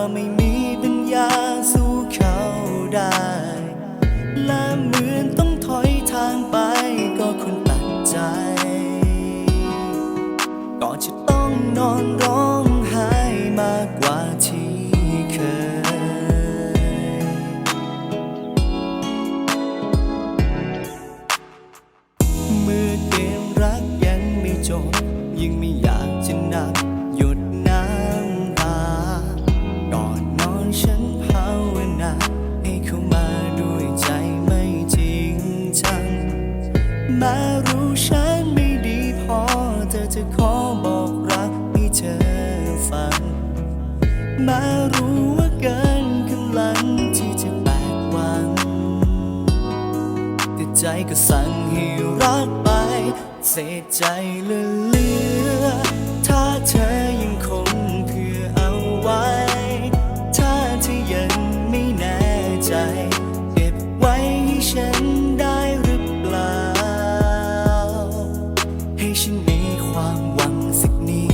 ว่าไม่มีปัญญาสู้เขาได้ และเหมือนต้องถอยทางไปก็คนตัดใจ ก็จะต้อง แม้รู้ฉันไม่ดีพอ เธอจะขอบอกรักให้เธอฟัง มารู้ว่าเกินกำลังที่จะแบกหวัง แต่ใจก็สั่งให้รักไป เสียใจเละ ความหวังสิ่งนี้